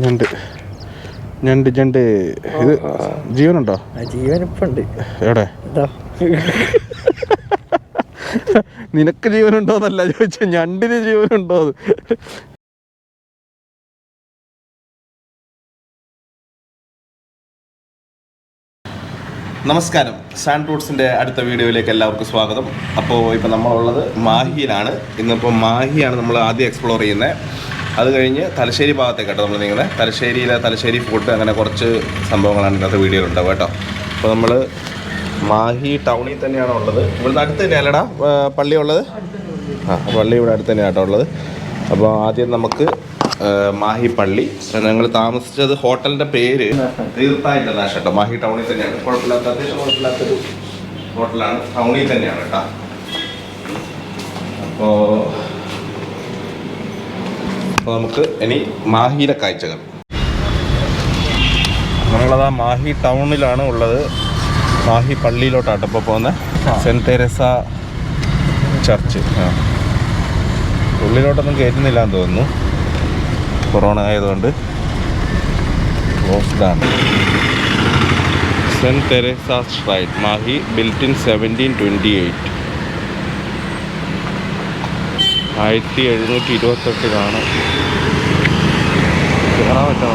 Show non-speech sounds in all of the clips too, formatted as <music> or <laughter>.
ഞണ്ട്. ഞണ്ട് ഞണ്ട്. ഇത് ജീവനുണ്ടോ ആ. ജീവൻ ഇപ്പൊ ഉണ്ട് എവിടെ? നിനക്ക് ജീവനുണ്ടോന്നല്ല ചോദിച്ച. ഞണ്ടിന് ജീവനുണ്ടോ അത്? നമസ്കാരം. സാൻഡ് റൂട്ട്സിന്റെ അടുത്ത വീഡിയോയിലേക്ക് എല്ലാവർക്കും സ്വാഗതം. അപ്പോൾ ഇപ്പോൾ നമ്മളുള്ളത് മാഹിയിലാണ്. ഇന്നിപ്പോൾ മാഹിയാണ് നമ്മൾ ആദ്യം എക്സ്പ്ലോർ ചെയ്യുന്നത് അത് കഴിഞ്ഞ് തലശ്ശേരി ഭാഗത്തേക്കാട്ടോ നമ്മൾ നീങ്ങുന്നത് തലശ്ശേരിയിലെ തലശ്ശേരി ഫുഡ് അങ്ങനെ കുറച്ച് സംഭവങ്ങളാണ് ഇന്നത്തെ വീഡിയോയിൽ ഉണ്ടാവുക കേട്ടോ. അപ്പോൾ നമ്മൾ മാഹി ടൗണിൽ തന്നെയാണ് ഉള്ളത്? ഇവിടുന്ന് അടുത്ത് തന്നെ അല്ലടാ പള്ളി ഉള്ളത്? ആ പള്ളി ഇവിടെ അടുത്ത് തന്നെയാണ് കേട്ടോ ഉള്ളത്. അപ്പോൾ ആദ്യം നമുക്ക് മാഹി പള്ളി. ഞങ്ങൾ താമസിച്ചത് ഹോട്ടലിന്റെ പേര് തീർത്ഥ ഇന്റർനാഷണൽ കേട്ടോ മാഹി ടൗണിൽ തന്നെയാണ്. കുഴപ്പമില്ലാത്ത അത്യാവശ്യം കുഴപ്പമില്ലാത്തൊരു ഹോട്ടലാണ്. ടൗണിൽ തന്നെയാണ് കേട്ടോ. അപ്പോൾ അപ്പോൾ നമുക്ക് ഇനി മാഹിയിലെ കാഴ്ചകൾ. നമ്മളത് ആ മാഹി ടൗണിലാണ് ഉള്ളത്. മാഹി പള്ളിയിലോട്ടാണ് ഇപ്പോൾ പോകുന്നത് സെന്റ് തെരേസ ചർച്ച്. ആ. ഉള്ളിലോട്ടൊന്നും കയറ്റുന്നില്ല എന്ന് തോന്നുന്നു. കൊറോണ ആയതുകൊണ്ട്. ക്ലോസ്ഡാണ് Saint Teresa straight Mahe built in seventeen twenty eight ആയിരത്തി എഴുന്നൂറ്റി ഇരുപത്തെട്ടിലാണ് കയറാൻ പറ്റണോ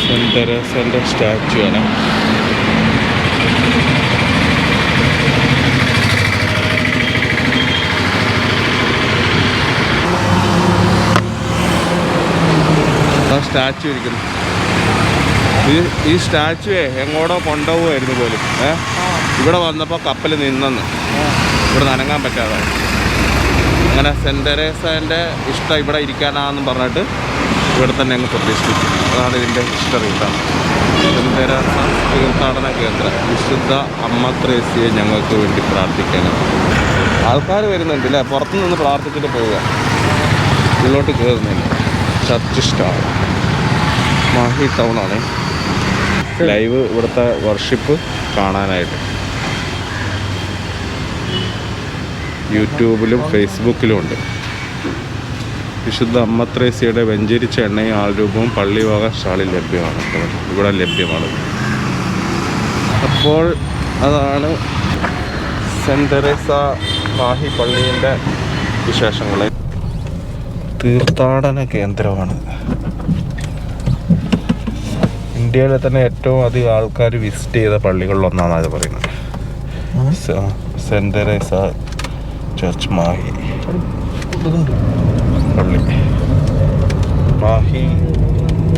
സെന്റ് തെരേസന്റെ സ്റ്റാച്ചു ആണ്. ആ സ്റ്റാച്ചു ഇരിക്കുന്നു. ഈ ഈ സ്റ്റാച്ചുവേ എങ്ങോട്ടോ കൊണ്ടുപോകുമായിരുന്നു പോലും. ഏഹ് ഇവിടെ വന്നപ്പോൾ കപ്പൽ നിന്നെന്ന്. ഇവിടെ നനങ്ങാൻ പറ്റാതെ അങ്ങനെ സെന്റ് തെരേസേന്റെ ഇഷ്ടം ഇവിടെ ഇരിക്കാനാണെന്നും പറഞ്ഞിട്ട് ഇവിടെ തന്നെ അങ്ങ് പ്രതിഷ്ഠിച്ചു അതാണ് ഇതിന്റെ ഹിസ്റ്ററി ഇതാണ് സെന്റ് തെരേസ തീർത്ഥാടന കേന്ദ്രം. വിശുദ്ധ അമ്മ ത്രേസ്യെ ഞങ്ങൾക്ക് വേണ്ടി പ്രാർത്ഥിക്കാനാണ് ആൾക്കാർ വരുന്നുണ്ട് അല്ലേ പുറത്തു നിന്ന് പ്രാർത്ഥിച്ചിട്ട് പോവുക. ഉള്ളോട്ട് കയറുന്നില്ല ചർച്ച് ഇഷ്ടമാണ് മാഹി ടൗണാണ് ലൈവ് ഇവിടുത്തെ വർഷിപ്പ് കാണാനായിട്ട്. യൂട്യൂബിലും ഫേസ്ബുക്കിലും ഉണ്ട്. വിശുദ്ധ അമ്മത്രേസ്യയുടെ വെഞ്ചരിച്ച എണ്ണയും ആൾരൂപവും പള്ളിവക സ്റ്റാളിൽ ലഭ്യമാണ്. ഇവിടെ ലഭ്യമാണ്. അപ്പോൾ അതാണ് സെന്റ് തെരേസ മാഹി പള്ളീന്റെ വിശേഷങ്ങൾ. തീർത്ഥാടന കേന്ദ്രമാണ്. ഇന്ത്യയിലെ തന്നെ ഏറ്റവും അധികം ആൾക്കാർ വിസിറ്റ് ചെയ്ത പള്ളികളിലൊന്നാണ് അത് പറയുന്നത്. സെന്റ് തെരേസ ചർച്ച് മാഹി പള്ളി. മാഹി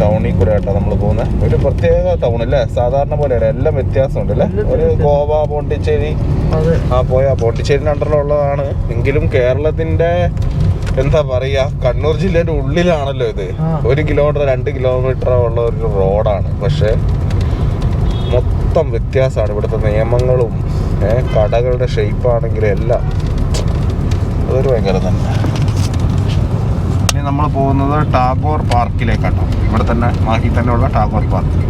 ടൗണിൽ കൂടെ ആയിട്ടാണ് നമ്മൾ പോകുന്നത് ഒരു പ്രത്യേക ടൗൺ അല്ലേ? സാധാരണ പോലെയാണ് എല്ലാം വ്യത്യാസമുണ്ട് അല്ലേ? ഒരു ഗോവ പോണ്ടിച്ചേരി. ആ പോയ പോണ്ടിച്ചേരിന്റെ അണ്ടറിലുള്ളതാണ്. എങ്കിലും കേരളത്തിന്റെ എന്താ പറയാ കണ്ണൂർ ജില്ലയുടെ ഉള്ളിലാണല്ലോ ഇത്. ഒരു കിലോമീറ്റർ രണ്ട് കിലോമീറ്റർ ഉള്ള ഒരു റോഡാണ്. പക്ഷെ മൊത്തം വ്യത്യാസമാണ് ഇവിടുത്തെ നിയമങ്ങളും കടകളുടെ ഷേപ്പ് ആണെങ്കിലും എല്ലാം. അതൊരു ഭയങ്കര തന്നെ. ഇനി നമ്മൾ പോകുന്നത് ടാഗോർ പാർക്കിലേക്കാട്ടോ. ഇവിടെ തന്നെ മാഹി തന്നെയുള്ള Tagore park.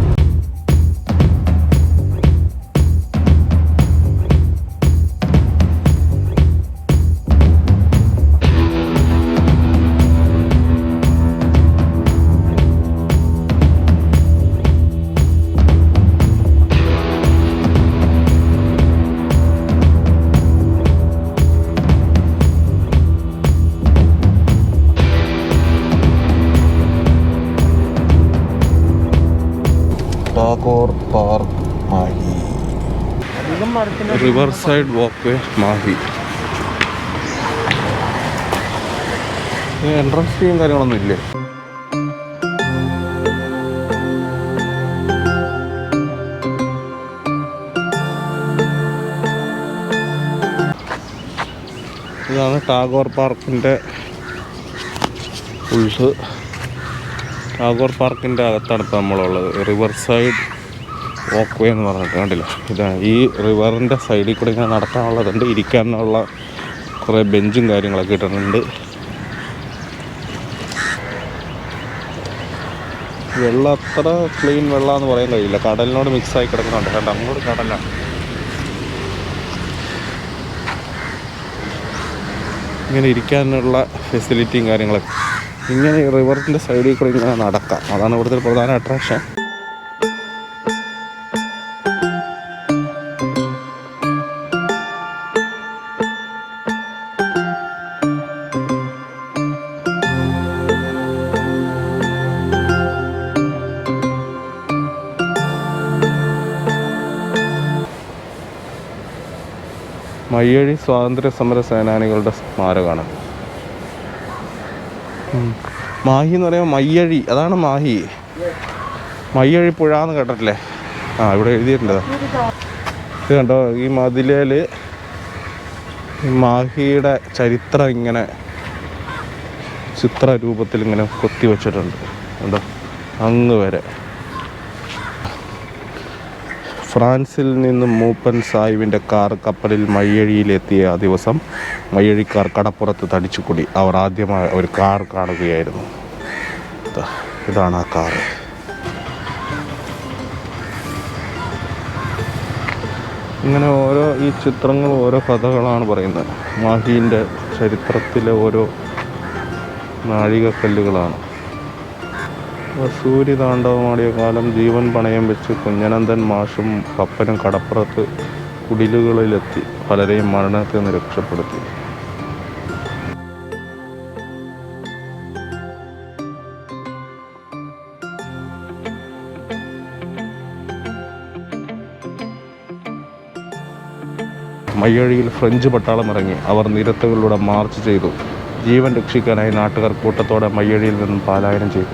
Riverside walkway Mahe. Entrance ഫീയും കാര്യങ്ങളൊന്നും ഇല്ലേ? ഇതാണ് ടാഗോർ പാർക്കിന്റെ ഉൾസ്. ടാഗോർ പാർക്കിന്റെ അകത്താണ് ഇപ്പോൾ നമ്മളുള്ളത്. റിവർ സൈഡ് വാക്ക് വേ എന്ന് പറഞ്ഞിട്ട് കണ്ടില്ല? ഇതാ ഈ റിവറിന്റെ സൈഡിൽ കൂടെ ഇങ്ങനെ നടക്കാനുള്ളതുണ്ട്. ഇരിക്കാനുള്ള കുറേ ബെഞ്ചും കാര്യങ്ങളൊക്കെ ഇട്ടിട്ടുണ്ട്. വെള്ളം അത്ര ക്ലീൻ വെള്ളം എന്ന് പറയാൻ കഴിയില്ല. കടലിനോട് മിക്സ് ആയി കിടക്കുന്നുണ്ട്. കണ്ട? അങ്ങോട്ട് കടലാണ് ഇങ്ങനെ ഇരിക്കാനുള്ള ഫെസിലിറ്റിയും കാര്യങ്ങളൊക്കെ. ഇങ്ങനെ റിവറിന്റെ സൈഡിൽ കൂടെ ഇങ്ങനെ നടക്കാം. അതാണ് ഇവിടുത്തെ പ്രധാന അട്രാക്ഷൻ മയ്യഴി സ്വാതന്ത്ര്യ സമര സേനാനികളുടെ സ്മാരകമാണ് മാഹി എന്ന് പറയുമ്പോൾ മയ്യഴി. അതാണ് മാഹി. മയ്യഴി പുഴ എന്ന് കേട്ടിട്ടില്ലേ? ആ ഇവിടെ എഴുതിയിട്ടുണ്ട് ഇത്. കണ്ടോ? ഈ മതിലേൽ മാഹിയുടെ ചരിത്രം ഇങ്ങനെ ചിത്രരൂപത്തിൽ ഇങ്ങനെ കൊത്തി വെച്ചിട്ടുണ്ട് കണ്ടോ? അങ്ങ് വരെ. ഫ്രാൻസിൽ നിന്നും മൂപ്പൻ സാഹിബിന്റെ കാർ കപ്പലിൽ മയ്യഴിയിലെത്തിയ ദിവസം മയ്യഴിക്കാർ കടപ്പുറത്ത് തടിച്ചുകൂടി. അവർ ആദ്യമായി ഒരു കാർ കാണുകയായിരുന്നു. ഇതാണ് ആ കാർ. ഇങ്ങനെ ഓരോ ഈ ചിത്രങ്ങൾ ഓരോ കഥകളാണ് പറയുന്നത്. മാഹീന്റെ ചരിത്രത്തിലെ ഓരോ നാഴികക്കല്ലുകളാണ്. സൂര്യ താണ്ഡവമാടിയ കാലം ജീവൻ പണയം വെച്ച് കുഞ്ഞനന്തൻ മാഷും പപ്പനും കടപ്പുറത്ത് കുടിലുകളിലെത്തി പലരെയും മരണത്തിൽ നിന്ന് രക്ഷപ്പെടുത്തി. മയ്യഴിയിൽ ഫ്രഞ്ച് പട്ടാളം ഇറങ്ങി അവർ നിരത്തുകളിലൂടെ മാർച്ച് ചെയ്തു. ജീവൻ രക്ഷിക്കാനായി നാട്ടുകാർ കൂട്ടത്തോടെ മയ്യഴിയിൽ നിന്നും പാലായനം ചെയ്തു.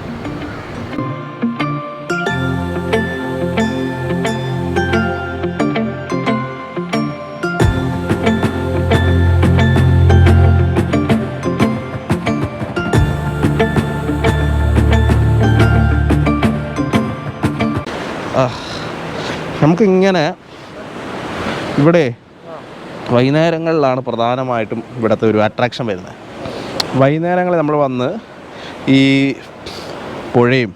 നമുക്കിങ്ങനെ ഇവിടെ വൈകുന്നേരങ്ങളിലാണ് പ്രധാനമായിട്ടും ഇവിടുത്തെ ഒരു അട്രാക്ഷൻ വരുന്നത്. വൈകുന്നേരങ്ങളിൽ നമ്മൾ വന്ന് ഈ പുഴയും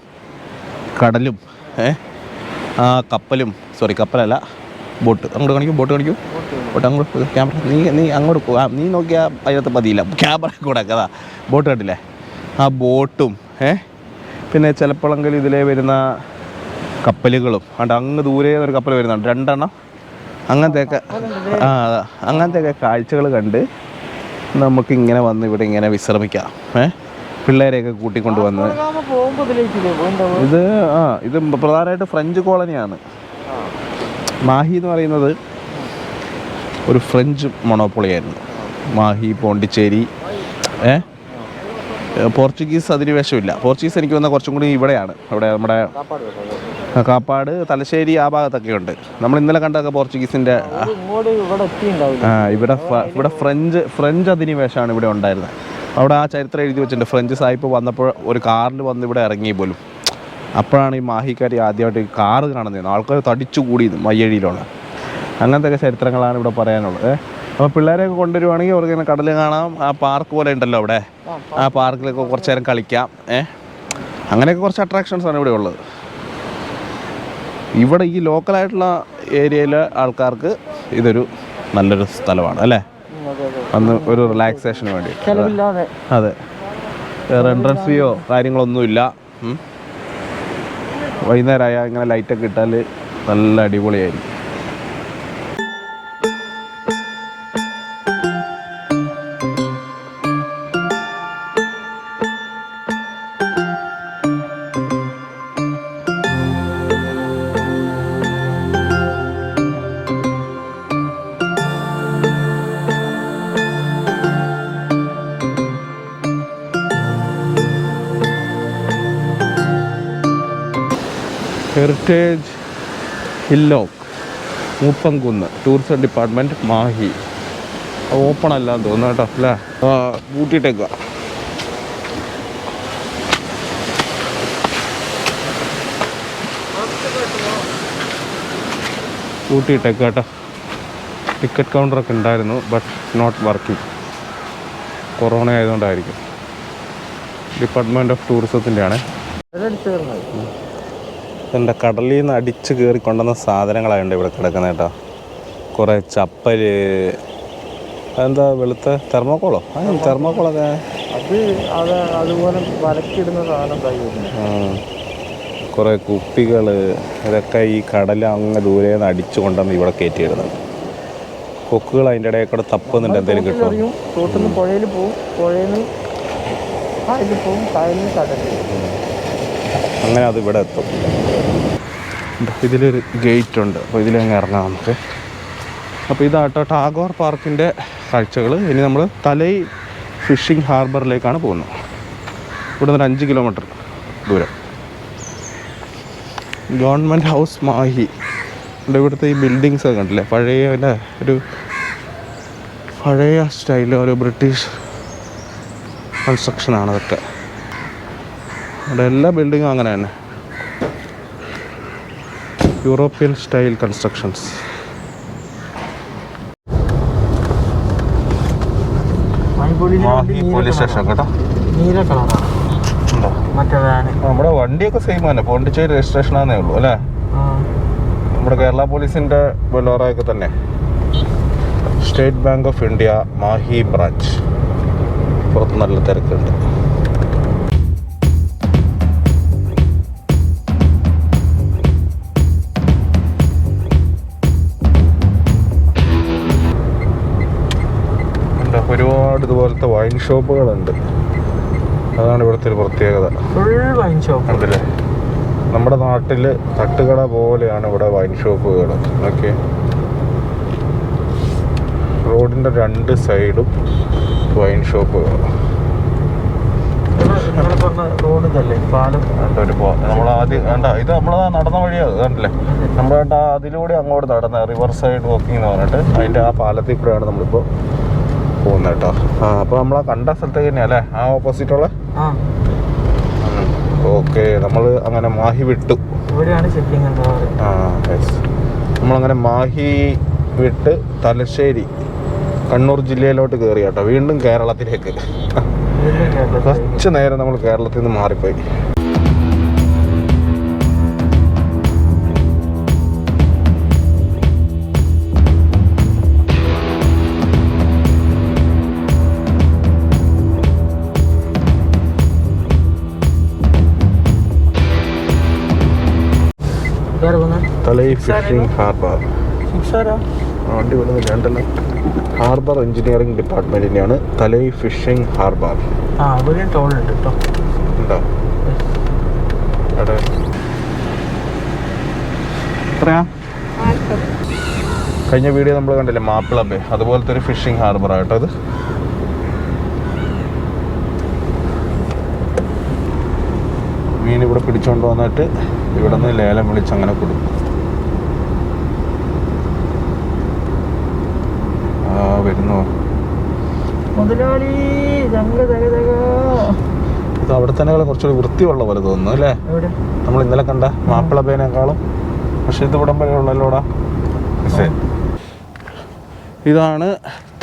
കടലും ആ കപ്പലും സോറി കപ്പലല്ല ബോട്ട്. അങ്ങോട്ട് കാണിക്കും ബോട്ട് കാണിക്കും. ബോട്ട് അങ്ങോട്ട് ക്യാമറ. നീ നീ അങ്ങോട്ട് പോ. നീ നോക്കിയാൽ അതിനകത്ത് മതിയില്ല. ക്യാമറ കൂടെ കഥാ ബോട്ട് കണ്ടില്ലേ? ആ ബോട്ടും ഏ? പിന്നെ ചിലപ്പോഴെങ്കിലും ഇതിലേ വരുന്ന കപ്പലുകളും. അണ്ട് അങ്ങ് ദൂരെ ഒരു കപ്പൽ വരുന്നുണ്ട്. രണ്ടെണ്ണം. അങ്ങനത്തെയൊക്കെ ആ. അങ്ങനത്തെയൊക്കെ കാഴ്ചകൾ കണ്ട് നമുക്ക് ഇങ്ങനെ വന്ന് ഇവിടെ ഇങ്ങനെ വിശ്രമിക്കാം. ഏ? പിള്ളേരെയൊക്കെ കൂട്ടിക്കൊണ്ട് വന്ന്. ഇത് ആ ഇത് പ്രധാനമായിട്ട് ഫ്രഞ്ച് കോളനിയാണ്. മാഹി എന്ന് പറയുന്നത് ഒരു ഫ്രഞ്ച് മൊണോപ്പൊളി ആയിരുന്നു മാഹി പോണ്ടിച്ചേരി ഏ? പോർച്ചുഗീസ് അധിനിവേശമില്ല പോർച്ചുഗീസ് എനിക്ക് വന്ന കുറച്ചും കൂടി ഇവിടെയാണ്. ഇവിടെ നമ്മുടെ കാപ്പാട് തലശ്ശേരി ആ ഭാഗത്തൊക്കെ ഉണ്ട് നമ്മൾ ഇന്നലെ കണ്ടതൊക്കെ പോർച്ചുഗീസിന്റെ ആ ഇവിടെ ഇവിടെ ഫ്രഞ്ച് ഫ്രഞ്ച് അധിനിവേശമാണ് ഇവിടെ ഉണ്ടായിരുന്നത്. അവിടെ ആ ചരിത്രം എഴുതി വെച്ചിട്ടുണ്ട്. ഫ്രഞ്ച് സാഹിബ് വന്നപ്പോൾ ഒരു കാറിൽ വന്ന് ഇവിടെ ഇറങ്ങി പോലും. അപ്പോഴാണ് ഈ മാഹിക്കാരി ആദ്യമായിട്ട് കാറ് കാണുന്നത് ആൾക്കാർ തടിച്ചു കൂടിയത് മയ്യഴിയിലുള്ള അങ്ങനത്തെ ചരിത്രങ്ങളാണ് ഇവിടെ പറയാനുള്ളത്. അപ്പോൾ പിള്ളേരെയൊക്കെ കൊണ്ടുവരുവാണെങ്കിൽ അവർക്ക് ഇങ്ങനെ കടൽ കാണാം. ആ പാർക്ക് പോലെ ഉണ്ടല്ലോ അവിടെ. ആ പാർക്കിലൊക്കെ കുറച്ച് നേരം കളിക്കാം. ഏഹ് അങ്ങനെയൊക്കെ കുറച്ച് അട്രാക്ഷൻസ് ആണ് ഇവിടെ ഉള്ളത്. ഇവിടെ ഈ ലോക്കലായിട്ടുള്ള ഏരിയയിലെ ആൾക്കാർക്ക് ഇതൊരു നല്ലൊരു സ്ഥലമാണ് അല്ലേ? അന്ന് ഒരു റിലാക്സേഷന് വേണ്ടി അതെ. വേറെ എൻട്രൻസ് ഫീയോ കാര്യങ്ങളൊന്നുമില്ല. വൈകുന്നേരമായ ഇങ്ങനെ ലൈറ്റൊക്കെ ഇട്ടാൽ നല്ല അടിപൊളിയായിരിക്കും. Heritage hillock Moopamkunnu tourism department Mahe open അല്ലാന്ന് തോന്നുന്നു കേട്ടോ അല്ലേ? കൂട്ടിയിട്ടേക്കുക കൂട്ടിയിട്ടേക്കുക കേട്ടോ. ടിക്കറ്റ് കൗണ്ടറൊക്കെ ഉണ്ടായിരുന്നു ബട്ട് നോട്ട് വർക്കിംഗ് കൊറോണ ആയതുകൊണ്ടായിരിക്കും. ഡിപ്പാർട്ട്മെന്റ് ഓഫ് ടൂറിസത്തിന്റെ എന്റെ കടലിൽ നിന്ന് അടിച്ച് കയറി കൊണ്ടുവന്ന സാധനങ്ങളായുണ്ട് ഇവിടെ കിടക്കുന്നത് കേട്ടോ. കുറേ ചപ്പൽ അതെന്താ വെളുത്ത തെർമോക്കോളോ? ആ തെർമോക്കോളൊക്കെ. അത് അത് അതുപോലെ വലക്കിടുന്ന സാധനം കുറേ കുപ്പികൾ ഇതൊക്കെ ഈ കടൽ അങ്ങ് ദൂരെ നിന്ന് അടിച്ചു കൊണ്ടുവന്ന് ഇവിടെ കയറ്റിയിടുന്നുണ്ട് കൊക്കുകൾ അതിന്റെ ഇടയിൽ കൂടെ തപ്പുന്നുണ്ട് എന്തെങ്കിലും കിട്ടും പോകും തോട്ടിൽ നിന്ന് പുഴയിൽ പോവും. പുഴയിൽ നിന്ന് കായലിൽ പോവും. കായലിൽ നിന്ന് കടലിൽ പോവും. അങ്ങനെ അത് ഇവിടെ എത്തും. ഇതിലൊരു ഗേറ്റ് ഉണ്ട് അപ്പോൾ ഇതിലങ്ങ് ഇറങ്ങാം നമുക്ക്. അപ്പോൾ ഇതാട്ടോ ടാഗോർ പാർക്കിന്റെ കാഴ്ചകൾ ഇനി നമ്മൾ തലൈ ഫിഷിംഗ് ഹാർബറിലേക്കാണ് പോകുന്നത്. ഇവിടെ നിന്ന് അഞ്ച് കിലോമീറ്റർ ദൂരം. Government house Mahe. ഇവിടെ ഇവിടുത്തെ ഈ ബിൽഡിങ്സ് ഒക്കെ കണ്ടില്ലേ? പഴയ ഒരു പഴയ സ്റ്റൈലിൽ ഒരു ബ്രിട്ടീഷ് കൺസ്ട്രക്ഷനാണ് അതൊക്കെ. ഇവിടെ എല്ലാ ബിൽഡിങ്ങും അങ്ങനെ തന്നെ. യൂറോപ്യൻ സ്റ്റൈൽ കൺസ്ട്രക്ഷൻസ് പോലീസ് കളറാണ്. സ്റ്റേഷൻ കേട്ടോ. നീല കളറാണ്. നമ്മുടെ വണ്ടിയൊക്കെ സെയിം തന്നെ. പോണ്ടിച്ചേരി രജിസ്ട്രേഷൻ ആണെന്നേ ഉള്ളൂ അല്ലേ? നമ്മുടെ കേരള പോലീസിന്റെ ബൊലോറയൊക്കെ തന്നെ. State bank of India Mahe branch. പുറത്ത് നല്ല തിരക്കുണ്ട്. ഒരുപാട് ഇതുപോലത്തെ വൈൻ ഷോപ്പുകളുണ്ട് അതാണ് ഇവിടുത്തെ ഒരു പ്രത്യേകത. ഫുൾ വൈൻ ഷോപ്പ് അതല്ലേ നമ്മുടെ നാട്ടിൽ തട്ടുകട പോലെയാണ് ഇവിടെ വൈൻ ഷോപ്പുകൾ ഓക്കെ റോഡിന്റെ രണ്ട് സൈഡും വൈൻ ഷോപ്പുകൾ നമ്മൾ ആദ്യം വേണ്ട ഇത് നമ്മൾ നടന്ന വഴിയാണ് കണ്ടില്ലേ? നമ്മൾ വേണ്ട അതിലൂടെ അങ്ങോട്ട് നടന്ന റിവർ സൈഡ് വാക്കിംഗ് എന്ന് പറഞ്ഞിട്ട്. അതിന്റെ ആ പാലത്തിൽ കൂടെയാണ് നമ്മളിപ്പോൾ പോകുന്നത് കേട്ടോ ആ അപ്പോൾ നമ്മൾ ആ കണ്ട സ്ഥലത്തേക്ക് അല്ലെ? ആ ഓപ്പോസിറ്റുള്ള ആ. ഓക്കെ നമ്മൾ അങ്ങനെ മാഹി വിട്ടു. ആ യെസ് നമ്മളങ്ങനെ മാഹി വിട്ട് തലശ്ശേരി കണ്ണൂർ ജില്ലയിലോട്ട് കയറി കേട്ടോ വീണ്ടും കേരളത്തിലേക്ക്. കുറച്ച് നേരം നമ്മൾ കേരളത്തിൽ നിന്ന് മാറിപ്പോയി. തലൈ ഫിഷിംഗ് ഹാർബർ വണ്ടി വിടുന്നില്ല ഉണ്ടല്ലോ ഹാർബർ എഞ്ചിനീയറിംഗ് ഡിപ്പാർട്ട്മെന്റിന്റെയാണ് തലൈ ഫിഷിംഗ് ഹാർബർ ആ ടോൾ ഉണ്ട് കേട്ടോ ഉണ്ടോ? എവിടെ? എത്രയാ? കഴിഞ്ഞ വീഡിയോ നമ്മൾ കണ്ടില്ലേ മാപ്പിള ബേ അതുപോലത്തെ ഒരു ഫിഷിംഗ് ഹാർബർ ആട്ടോ അത് മീൻ ഇവിടെ പിടിച്ചോണ്ട് വന്നിട്ട് ഇവിടെ നിന്ന് ലേലം വിളിച്ച് അങ്ങനെ കൊടുക്കും ആ വരുന്നു? മുതലാളി ഇത് അവിടെ തന്നെ കുറച്ചുകൂടി വൃത്തിയുള്ള പോലെ തോന്നുന്നു അല്ലേ? നമ്മൾ ഇന്നലെ കണ്ട മാപ്പിള പേനേക്കാളും പക്ഷെ ഇത് ഇവിടം വരെ ഉള്ളല്ലോടാ. ഇതാണ്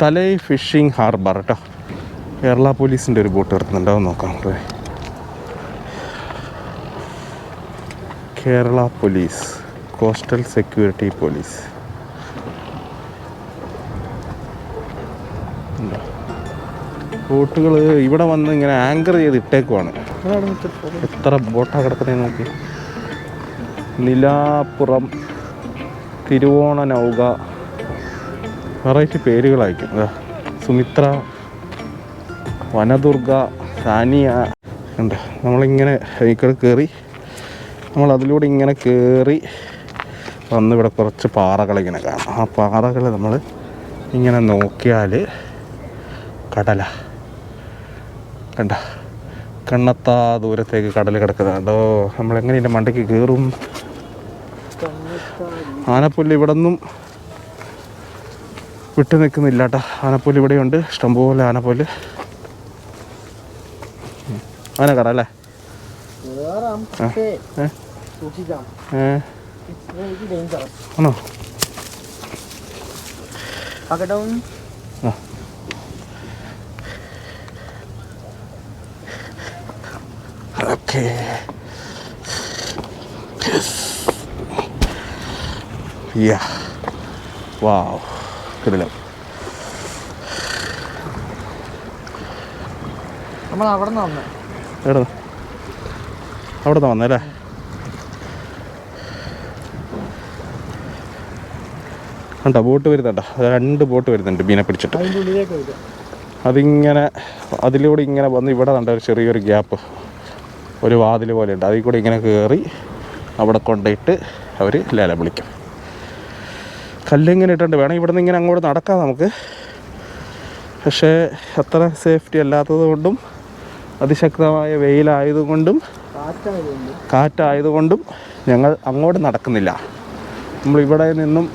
തലൈ ഫിഷിംഗ് ഹാർബർ കേട്ടോ കേരള പോലീസിന്റെ ഒരു ബോട്ട് ഇറക്കുന്നുണ്ടാവും നോക്കാം Kerala police coastal security police. ബോട്ടുകൾ ഇവിടെ വന്ന് ഇങ്ങനെ ആങ്കർ ചെയ്ത് ഇട്ടേക്കുവാണ്. എത്ര ബോട്ടാണ് കിടക്കുന്നത് നോക്കി. നിലാപ്പുറം തിരുവോണ നൗക. വെറൈറ്റി പേരുകളായിരിക്കും. സുമിത്ര വനദുർഗ സാനിയ. ഉണ്ട് നമ്മളിങ്ങനെ ഇക്കടെ കയറി നമ്മൾ അതിലൂടെ ഇങ്ങനെ കയറി വന്ന് ഇവിടെ കുറച്ച് പാറകളിങ്ങനെ കാണാം. ആ പാറകൾ നമ്മൾ ഇങ്ങനെ നോക്കിയാൽ കടല. കണ്ട. കണ്ണത്താ ദൂരത്തേക്ക് കടൽ കിടക്കുന്നത് കണ്ടോ നമ്മളെങ്ങനെ ഇതിന്റെ മണ്ടയ്ക്ക് കയറും ആനപ്പുല്ല് ഇവിടെ നിന്നും വിട്ടു നിൽക്കുന്നില്ല കേട്ടോ ആനപ്പുല്ല് ഇവിടെയുണ്ട്. ഇഷ്ടംപോലെ ആനപ്പുല്ല്. ആന കട അല്ലേ? കേറാം ഓക്കെ യാ. വാവ്. കിടിലം. നമ്മൾ അവിടെ നിന്ന് വന്നേ. എവിടെ അവിടെ നിന്ന് വന്നേ അല്ലേ? കണ്ടോ ബോട്ട് വരുന്നുണ്ടോ? രണ്ട് ബോട്ട് വരുന്നുണ്ട് മീനെ പിടിച്ചിട്ട്. അതിങ്ങനെ അതിലൂടെ ഇങ്ങനെ വന്ന് ഇവിടെ കണ്ട ഒരു ചെറിയൊരു ഗ്യാപ്പ്. ഒരു വാതിൽ പോലെ ഉണ്ട്. അതിൽ കൂടെ ഇങ്ങനെ കയറി അവിടെ കൊണ്ടുപോയിട്ട് അവർ ലേലം വിളിക്കും. കല്ലിങ്ങനെ ഇട്ടുണ്ട് വേണം ഇവിടെ നിന്ന് ഇങ്ങനെ അങ്ങോട്ട് നടക്കാം നമുക്ക്. പക്ഷേ അത്ര സേഫ്റ്റി അല്ലാത്തത് കൊണ്ടും അതിശക്തമായ വെയിലായതുകൊണ്ടും കാറ്റായതുകൊണ്ട് ഞങ്ങൾ അങ്ങോട്ട് നടക്കുന്നില്ല. നമ്മൾ ഇവിടെ നിന്നും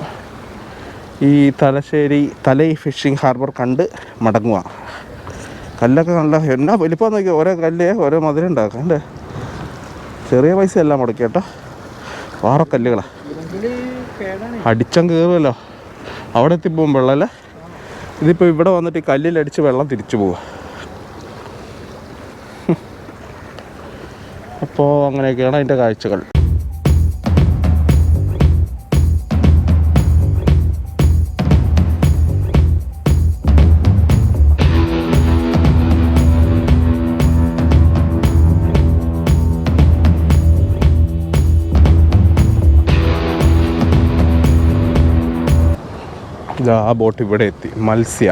ഈ തലശ്ശേരി തലൈ ഫിഷിംഗ് ഹാർബർ കണ്ട് മടങ്ങുക കല്ലൊക്കെ നല്ല എന്നാ വലിപ്പം നോക്കിയാൽ ഓരോ കല്ലേ ഓരോ മധുരം ഉണ്ടാക്കാം. അല്ലേ ചെറിയ പൈസ അല്ല മുടക്കി കേട്ടോ. ഇല്ലെങ്കിൽ കേടാണ് അടിച്ചം കയറുമല്ലോ അവിടെ എത്തിപ്പോകും വെള്ളമല്ലേ ഇതിപ്പോൾ ഇവിടെ വന്നിട്ട് ഈ കല്ലിലടിച്ച് വെള്ളം തിരിച്ചു പോവുക <laughs> അപ്പോൾ അങ്ങനെയൊക്കെയാണ് അതിന്റെ കാഴ്ചകൾ. ഇതാ ആ ബോട്ട് ഇവിടെ എത്തി. മത്സ്യ.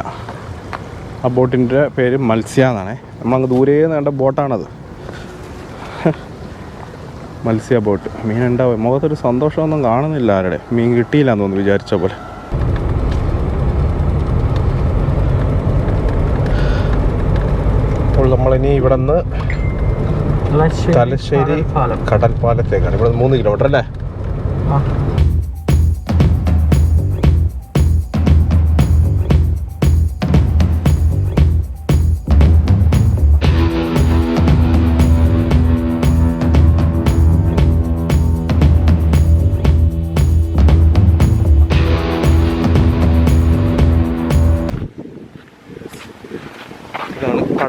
ആ ബോട്ടിന്റെ പേര് മത്സ്യ എന്നാണേ. നമ്മളങ്ങ് ദൂരെ നിന്ന് കണ്ട ബോട്ടാണത്. മത്സ്യ ബോട്ട്. മീൻ ഉണ്ടാവും മുഖത്തൊരു സന്തോഷമൊന്നും കാണുന്നില്ല ആരുടെ. മീൻ കിട്ടിയില്ല എന്ന് തോന്നുന്നു വിചാരിച്ച പോലെ. അപ്പോൾ നമ്മളിനി ഇവിടെ നിന്ന് തലശ്ശേരി പാലം. കടൽപ്പാലത്തേക്കാണ്. ഇവിടെ മൂന്ന് കിലോമീറ്റർ അല്ലേ?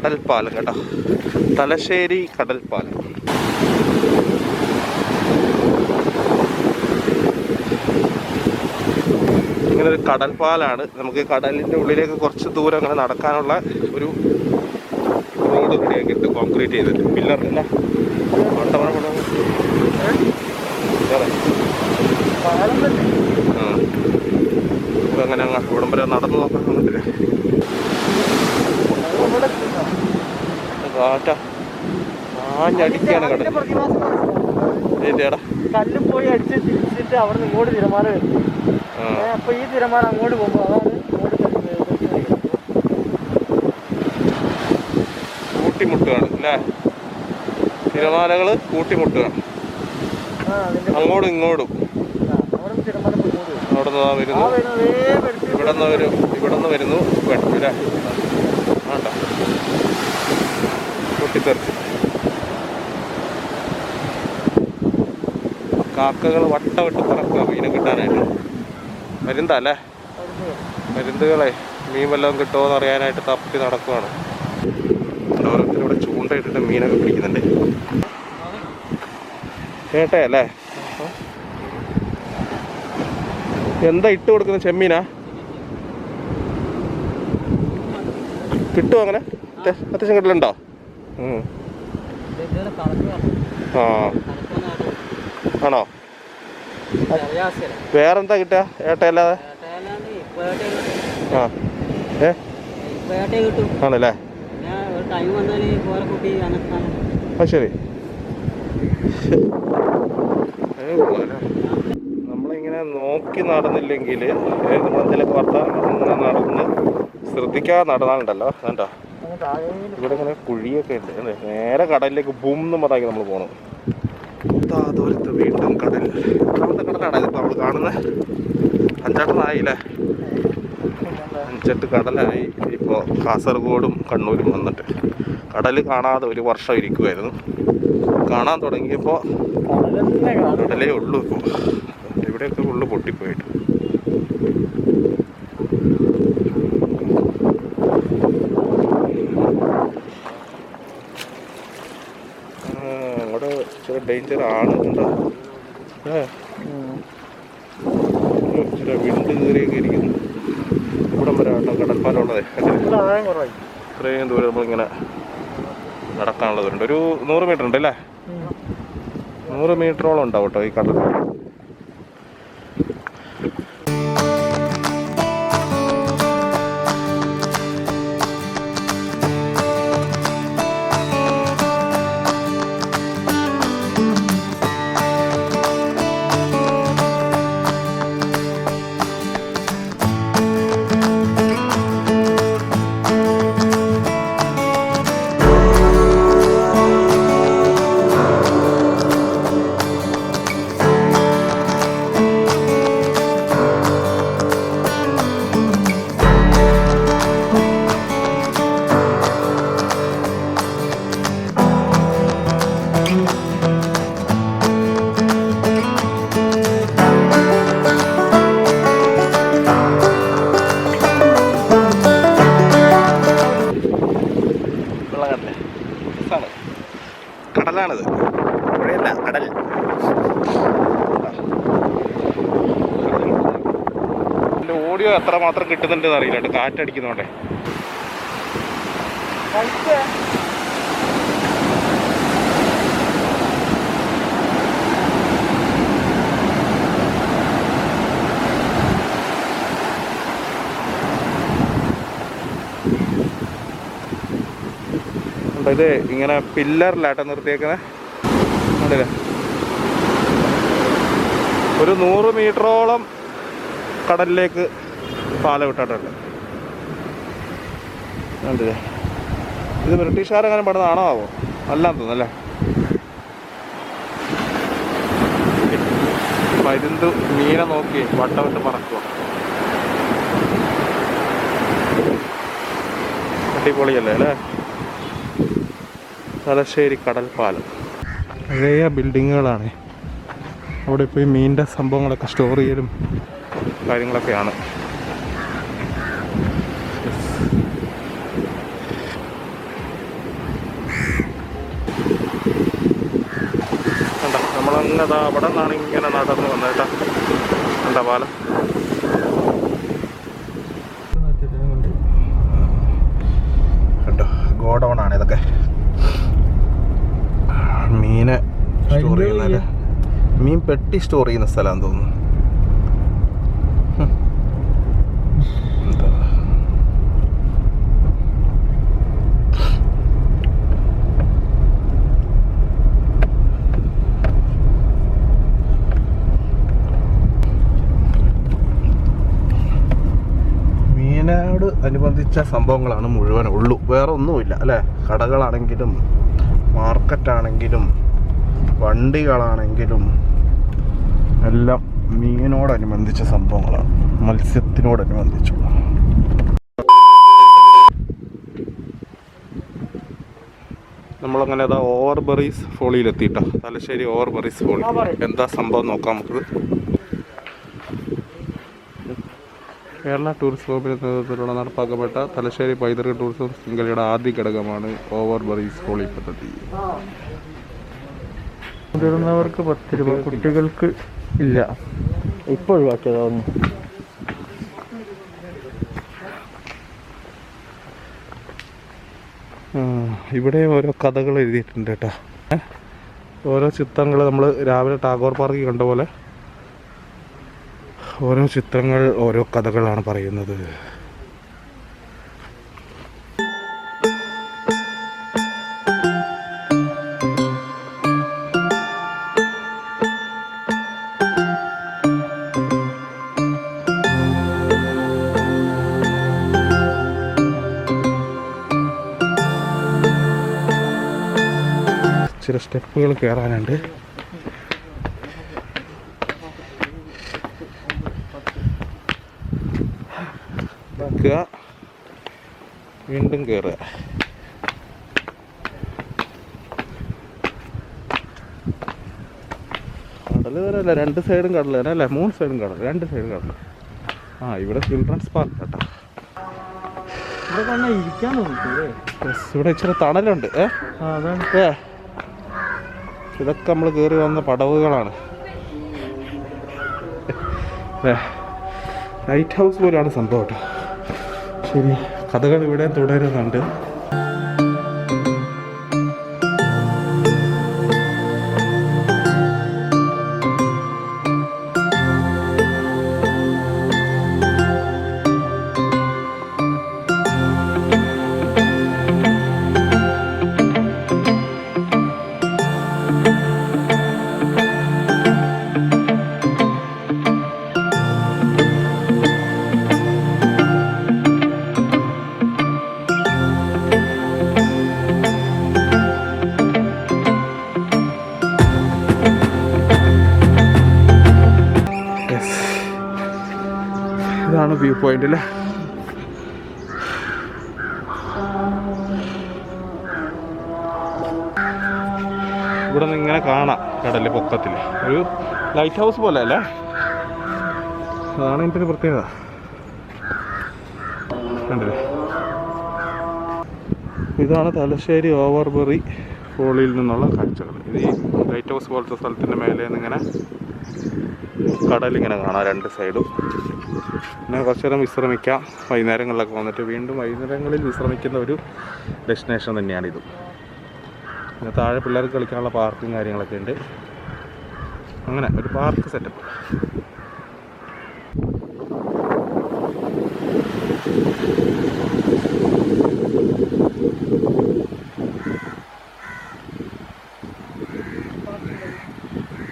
കടൽപ്പാലം കേട്ടോ. തലശ്ശേരി കടൽപ്പാലം. ഇങ്ങനെ ഒരു കടൽപ്പാലാണ്. നമുക്ക് കടലിന്റെ ഉള്ളിലേക്ക് കുറച്ച് ദൂരം അങ്ങനെ നടക്കാനുള്ള ഒരു റോഡ് റെഡിയാക്കിയിട്ട് കോൺക്രീറ്റ് ചെയ്തിട്ട്. പില്ലർ അല്ല? വട്ടവറ പാലം തന്നെ. ആ. അപ്പൊ അങ്ങനെ അങ്ങ് ഇവിടം വരെ നടന്നു നോക്കാൻ വന്നിട്ടില്ല ഇവിടെ എത്തിട്ടോ. കാറ്റ ആഞ്ഞടിക്കാണ് കല്ലും പോയി അടിച്ച് തിരിച്ചിട്ട് അവിടെ നിന്ന് ഇങ്ങോട്ട് തിരമാല വരും അപ്പൊ ഈ തിരമാല അങ്ങോട്ട് പോകുമ്പോൾ അതാണ്. കൂട്ടിമുട്ടുകയാണ് അല്ലേ? തിരമാലകൾ കൂട്ടിമുട്ടുകയാണ്. അങ്ങോട്ടും ഇങ്ങോട്ടും. അവിടെ നിന്ന് വരുന്നു. ഇവിടെ നിന്ന് വരും. ഇവിടെ നിന്ന് വരുന്നു. വെട്ടില്ല വേണ്ട പൊട്ടിത്തെറിച്ച് കാക്കകൾ വട്ടവിട്ട് പറക്കുക മീനെ കിട്ടാനായിട്ട്. മരുന്തല്ലേ വരുന്നത്. മരുന്നുകളെ മീൻ വല്ലതും കിട്ടുമോ എന്ന് അറിയാനായിട്ട് തപ്പി നടക്കുവാണ്. ഓരോരുത്തർ ഇവിടെ ചൂണ്ടയിട്ടിട്ട് മീനൊക്കെ പിടിക്കുന്നുണ്ട്. കേട്ടേ അല്ലേ? എന്താ ഇട്ട് കൊടുക്കുന്ന ചെമ്മീനാ? കിട്ടുമോ അങ്ങനെ? അത്യ- അത്യാവശ്യം കിട്ടലുണ്ടോ? ആ. ആണോ. വേറെന്താ കിട്ടുക? ഏട്ടയല്ലാതെ. ആ. ഏ. ആണല്ലേ. ആ ശരി. നമ്മളിങ്ങനെ നോക്കി നടന്നില്ലെങ്കിൽ ഏത് മന്തിലൊക്കെ വാർത്ത നടന്ന് ശ്രദ്ധിക്കാതെ നടന്നാലുണ്ടല്ലോ. കണ്ടോ? ഇവിടെ ഇങ്ങനെ കുഴിയൊക്കെ ഉണ്ട്. അല്ലേ? നേരെ കടലിലേക്ക് ബൂം എന്ന് പറഞ്ഞാൽ നമ്മൾ പോകണം ദൂരത്ത് വീണ്ടും കടൽ. രണ്ടാമത്തെ കടലാണ് ഇതിപ്പോൾ നമ്മൾ കാണുന്നത് അഞ്ചെട്ടനായില്ലേ അഞ്ചെട്ട് കടലായി. ഇപ്പോൾ കാസർഗോഡും കണ്ണൂരും വന്നിട്ട്. കടൽ കാണാതെ ഒരു വർഷം ഇരിക്കുമായിരുന്നു കാണാൻ തുടങ്ങിയപ്പോൾ. കടലേ ഉള്ളൂ ഇപ്പോൾ ഇവിടെയൊക്കെ ഉള്ളു പൊട്ടിപ്പോയിട്ട് ആ, അങ്ങോട്ട് ഇച്ചിരി ഡേഞ്ചർ ആണ് കേട്ടോ ഏ ഉം. വിണ്ട് കയറിയൊക്കെ ഇരിക്കുന്നു. ഇവിടം വരെ കേട്ടോ കടൽപ്പാലം കുറവായി ഇത്രയും ദൂരം നമ്മളിങ്ങനെ നടക്കാനുള്ളത് ഒരു നൂറ് മീറ്റർ ഉണ്ട് അല്ലേ? നൂറ് മീറ്ററോളം ഉണ്ടാവും കേട്ടോ ഈ കടൽ കിട്ടുന്നുണ്ടെന്ന് അറിയില്ല കേട്ടോ. കാറ്റടിക്കുന്നോണ്ടേ. ഇത് ഇങ്ങനെ പില്ലറിലാട്ടോ നിർത്തിയേക്കുന്നത് കണ്ടില്ലേ ഒരു നൂറ് മീറ്ററോളം കടലിലേക്ക് പാലം ഇട്ടിട്ടുണ്ട് കണ്ടില്ലേ? ഇത് ബ്രിട്ടീഷുകാരെങ്ങനെ പെടുന്നതാണോ ആവോ അല്ലാന്ന് തോന്നുന്നല്ലേ പരുന്ത് മീനെ നോക്കി വട്ടമിട്ട് പറക്കുക. അടിപൊളിയല്ലേ അല്ലേ? തലശ്ശേരി കടൽ പാലം. പഴയ ബിൽഡിങ്ങുകളാണ്. അവിടെ ഇപ്പോൾ ഈ മീനിന്റെ സംഭവങ്ങളൊക്കെ സ്റ്റോർ ചെയ്യലും കാര്യങ്ങളൊക്കെയാണ്. ദാ അവിടെ നിന്നാണ് ഇങ്ങനെ നടന്നു വന്നേട്ടാ എന്താ പാലം കണ്ടോ? ഗോഡൗൺ ആണ് ഇതൊക്കെ. മീനെ സ്റ്റോർ ചെയ്യുന്ന മീൻ പെട്ടി സ്റ്റോർ ചെയ്യുന്ന സ്ഥലമാണെന്ന് തോന്നുന്നു. അനുബന്ധിച്ച സംഭവങ്ങളാണ് മുഴുവൻ ഉള്ളൂ. വേറെ ഒന്നുമില്ല അല്ലേ? കടകളാണെങ്കിലും മാർക്കറ്റാണെങ്കിലും വണ്ടികളാണെങ്കിലും എല്ലാം മീനോടനുബന്ധിച്ച സംഭവങ്ങളാണ്. മത്സ്യത്തിനോടനുബന്ധിച്ചുള്ള. നമ്മളങ്ങനെ അതാ ഓവർ ബറീസ് ഫോളിയിലെത്തിയിട്ടോ. തലശ്ശേരി ഓവർ ബറീസ് ഫോളി എന്താ സംഭവം നോക്കാം നമുക്ക്. കേരള ടൂറിസ്റ്റ് വകുപ്പിന്റെ നേതൃത്വത്തിലുള്ള നടപ്പാക്കപ്പെട്ട തലശ്ശേരി പൈതൃക ടൂറിസം ശൃംഖലയുടെ ആദ്യ ഘടകമാണ് ഓവർ ബറീസ് ഹോളി പദ്ധതി. മുതിർന്നവർക്ക് പത്ത് രൂപ കുട്ടികൾക്ക് ഇല്ല. ഇപ്പോൾ ഒഴിവാക്കിയതാവുന്നു ഇവിടെ ഓരോ കഥകൾ എഴുതിയിട്ടുണ്ട് കേട്ടോ. ഓരോ ചിത്രങ്ങൾ നമ്മൾ രാവിലെ ടാഗോർ പാർക്കിൽ കണ്ട പോലെ ഓരോ ചിത്രങ്ങൾ ഓരോ കഥകളാണ് പറയുന്നത്. ചില സ്റ്റെപ്പുകൾ കയറാനുണ്ട് വീണ്ടും കയറുക കടൽ വരെ അല്ല? രണ്ട് സൈഡും കടൽ തന്നെ അല്ലേ? മൂന്ന് സൈഡും കടൽ രണ്ട് സൈഡും കടൽ ആ ഇവിടെ ചിൽഡ്രൻസ് പാർക്ക് കേട്ടോ. ഇവിടെ ഇച്ചിരി തണലുണ്ട്. ഏ? ഇതൊക്കെ നമ്മൾ കയറി വന്ന പടവുകളാണ്. ലൈറ്റ് ഹൗസ് പോലെയാണ് സംഭവം കേട്ടോ. ശരി. കഥകൾ ഇവിടെ തുടരുന്നുണ്ട്. ഇങ്ങനെ കാണാം കടൽ പൊക്കത്തിൽ. ഒരു ലൈറ്റ് ഹൗസ് പോലെ അല്ലേ? അതാണ് ഇതിന്റെ ഒരു പ്രത്യേകത. കണ്ടില്ലേ? ഇതാണ് തലശ്ശേരി ഓവർബറി ഹോളിയിൽ നിന്നുള്ള കാഴ്ചകൾ. ഇത് ഈ ലൈറ്റ് ഹൗസ് പോലത്തെ സ്ഥലത്തിന്റെ മേലെ നിന്നിങ്ങനെ കടലിങ്ങനെ കാണാം രണ്ട് സൈഡും പിന്നെ കുറച്ച് നേരം വിശ്രമിക്കാം. വൈകുന്നേരങ്ങളിലൊക്കെ വന്നിട്ട് വീണ്ടും വൈകുന്നേരങ്ങളിൽ വിശ്രമിക്കുന്ന ഒരു ഡെസ്റ്റിനേഷൻ തന്നെയാണിത്. പിന്നെ താഴെ പിള്ളേർക്ക് കളിക്കാനുള്ള പാർക്കും കാര്യങ്ങളൊക്കെ ഉണ്ട്. അങ്ങനെ ഒരു പാർക്ക് സെറ്റപ്പ്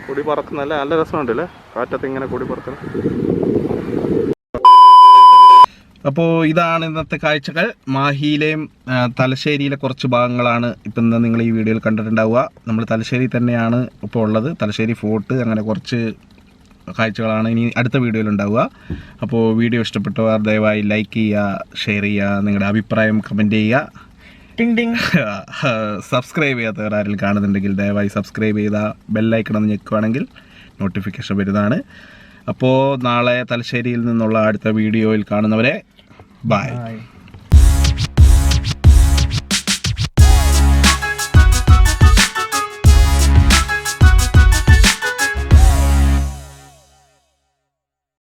കൊടി പറക്കുന്നല്ലേ നല്ല രസമുണ്ടല്ലേ? കാറ്റത്ത് ഇങ്ങനെ കൊടി പറക്കണം അപ്പോൾ ഇതാണ് ഇന്നത്തെ കാഴ്ചകൾ. മാഹിയിലെയും തലശ്ശേരിയിലെ കുറച്ച് ഭാഗങ്ങളാണ് ഇപ്പം ഇന്ന് നിങ്ങൾ ഈ വീഡിയോയിൽ കണ്ടിട്ടുണ്ടാവുക. നമ്മൾ തലശ്ശേരി തന്നെയാണ് ഇപ്പോൾ ഉള്ളത്. തലശ്ശേരി ഫോർട്ട് അങ്ങനെ കുറച്ച് കാഴ്ചകളാണ് ഇനി അടുത്ത വീഡിയോയിൽ ഉണ്ടാവുക. അപ്പോൾ വീഡിയോ ഇഷ്ടപ്പെട്ടവർ ദയവായി ലൈക്ക് ചെയ്യുക ഷെയർ ചെയ്യുക നിങ്ങളുടെ അഭിപ്രായം കമന്റ് ചെയ്യുക. ടിങ് ടിങ് സബ്സ്ക്രൈബ് ചെയ്യാത്തവർ ആരെങ്കിലും കാണുന്നുണ്ടെങ്കിൽ ദയവായി സബ്സ്ക്രൈബ് ചെയ്ത ബെല്ലൈക്കൺ ഒന്ന് ഞെക്കുവാണെങ്കിൽ നോട്ടിഫിക്കേഷൻ വരുന്നതാണ്. അപ്പോൾ നാളെ തലശ്ശേരിയിൽ നിന്നുള്ള അടുത്ത വീഡിയോയിൽ കാണുന്നവരെ ബൈ ആയി